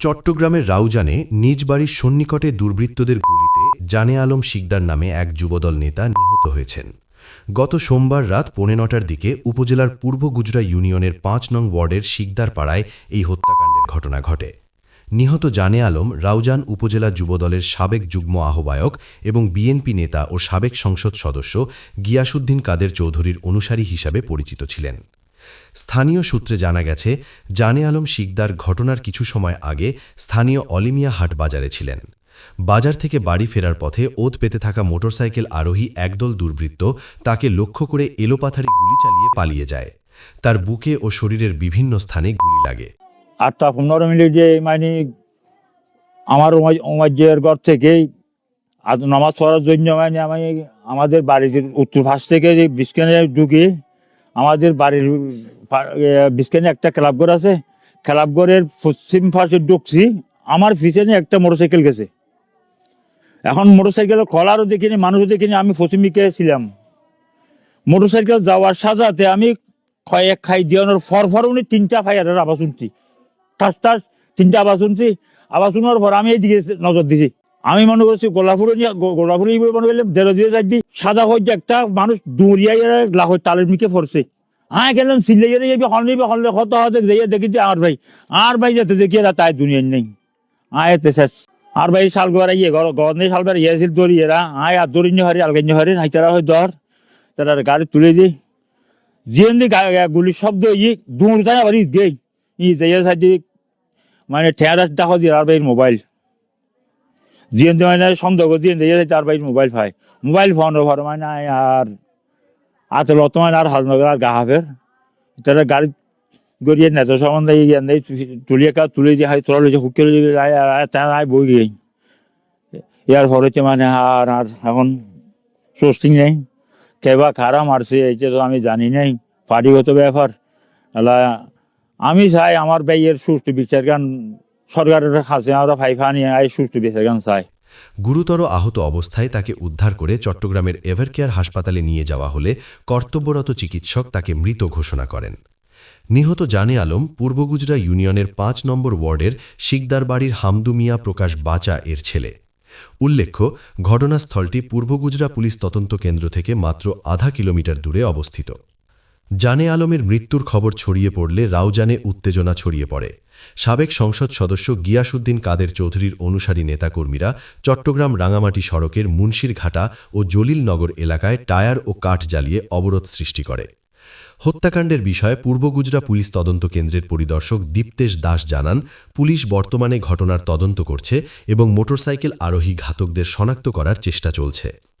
চট্টগ্রামের রাউজানে নিজ বাড়ির সন্নিকটে দুর্বৃত্তদের গুলিতে জানে আলম শিকদার নামে এক যুবদল নেতা নিহত হয়েছেন। গত সোমবার রাত পৌনে নটার দিকে উপজেলার পূর্ব গুজরা ইউনিয়নের পাঁচ নং ওয়ার্ডের শিকদার পাড়ায় এই হত্যাকাণ্ডের ঘটনা ঘটে। নিহত জানে আলম রাউজান উপজেলা যুবদলের সাবেক যুগ্ম আহ্বায়ক এবং বিএনপি নেতা ও সাবেক সংসদ সদস্য গিয়াসুদ্দিন কাদের চৌধুরীর অনুসারী হিসাবে পরিচিত ছিলেন। স্থানীয় সূত্রে জানা গেছে, জানে আলম শিকদার ঘটনার কিছু সময় আগে স্থানীয় অলিমিয়া হাট বাজারে ছিলেন। বাজার থেকে বাড়ি ফেরার পথে ওত পেতে থাকা মোটরসাইকেল আরোহী একদল দুর্বৃত্ত তাকে লক্ষ্য করে এলোপাথারি গুলি চালিয়ে পালিয়ে যায়। তার বুকে ও শরীরের বিভিন্ন স্থানে গুলি লাগে। আটটা পনেরো মিনিটে মানে আমার ওমাজ্যের ঘর থেকে নামাজ পড়ার জন্য মানে আমি আমাদের বাড়ির উত্তর পাশ থেকে যে বিস্কানে ঢুকে আমাদের বাড়ির বিস্কানে একটা ক্লাব ঘর আছে। ক্লাব ঘরের পশ্চিম পাশে ঢুকছি, আমার পিছনে একটা মোটরসাইকেল গেছে। এখন মোটরসাইকেল খোলারও দেখিনি, মানুষও দেখিনি, আমি পশ্চিম দিকে ছিলাম। মোটরসাইকেল যাওয়ার সাজাতে আমি কয়েক খাই দিয়ানোর ফর ফর উনি তিনটা ফায়ারের আবার শুনছি। ঠাস ঠাস, তিনটা আবার শুনছি। আবার শোনার পর আমি এইদিকে নজর দিছি। আমি মনে করছি গোলাপুরে গোলাপুরে মনে করলাম, দেড় দিয়ে যাই সাদা হয়ে একটা মানুষ দৌড়িয়াই লাহোর তালের মিকে পড়ছে। হ্যাঁ গেলাম সিল্লাইয়ে যাবি, হল নিবি, হলে হত হতে যাইয়া দেখি যে আমার ভাই, আর ভাই যাতে দেখি এরা তাই দুনিয়ার নেই। আয় এতে শেষ। আর ভাই শাল গোয়ারা ইয়ে ঘর ঘর নেই শাল বেড়া ইয়েছিল দৌড়ি এরা আয়, আর দৌড়ি নিয়ে হারি আলগাই নিয়ে হারি হাইতারা হয় দর তারা গাড়ি তুলে দিই জিএনদি গুলির শব্দ ই দৌড় যায় আবার ই দেই। ই যাইয়া সাইডে মানে ঠেয়ার দেখো দিয়ে আর ভাই মোবাইল। জিএনদি মানে সন্দেহ দিয়ে যাইয়া আর ভাই মোবাইল পাই মোবাইল ফোন ওভার মানে আর আর তো বর্তমানে আর হাজনগর আর গাহাফের তারা গাড়ি গড়িয়ে নেতা সম্বন্ধে তুলিয়ে কা তুলে দিয়ে হয় তোলা লইছে হুকে আয় বই গিয়ে ইয়ার ফলেতে মানে আর আর এখন সোস্টিং নেই। কেবা খারা মারছে এইটা তো আমি জানি নাই। পার্টিগত ব্যাপার। আমি চাই আমার ভাইয়ের সুষ্ঠু বিচার গান সরকারের কাছে আমরা ফাইফা নিয়ে আই, সুষ্ঠু বিচার গান চাই। গুরুতর আহত অবস্থায় তাকে উদ্ধার করে চট্টগ্রামের এভারকেয়ার হাসপাতালে নিয়ে যাওয়া হলে কর্তব্যরত চিকিৎসক তাকে মৃত ঘোষণা করেন। নিহত জানে আলম পূর্বগুজরা ইউনিয়নের পাঁচ নম্বর ওয়ার্ডের শিকদার বাড়ির হামদু মিয়া প্রকাশ বাচা এর ছেলে। উল্লেখ্য, ঘটনাস্থলটি পূর্বগুজরা পুলিশ তদন্ত কেন্দ্র থেকে মাত্র আধা কিলোমিটার দূরে অবস্থিত। জানে আলমের মৃত্যুর খবর ছড়িয়ে পড়লে রাউজানে উত্তেজনা ছড়িয়ে পড়ে। সাবেক সংসদ সদস্য গিয়াসুদ্দিন কাদের চৌধুরীর অনুসারী নেতাকর্মীরা চট্টগ্রাম রাঙামাটি সড়কের মুন্সিরঘাটা ও জলিলনগর এলাকায় টায়ার ও কাঠ জ্বালিয়ে অবরোধ সৃষ্টি করে। হত্যাকাণ্ডের বিষয়ে পূর্ব গুজরা পুলিশ তদন্ত কেন্দ্রের পরিদর্শক দীপ্তেশ দাস জানান, পুলিশ বর্তমানে ঘটনার তদন্ত করছে এবং মোটরসাইকেল আরোহী ঘাতকদের শনাক্ত করার চেষ্টা চলছে।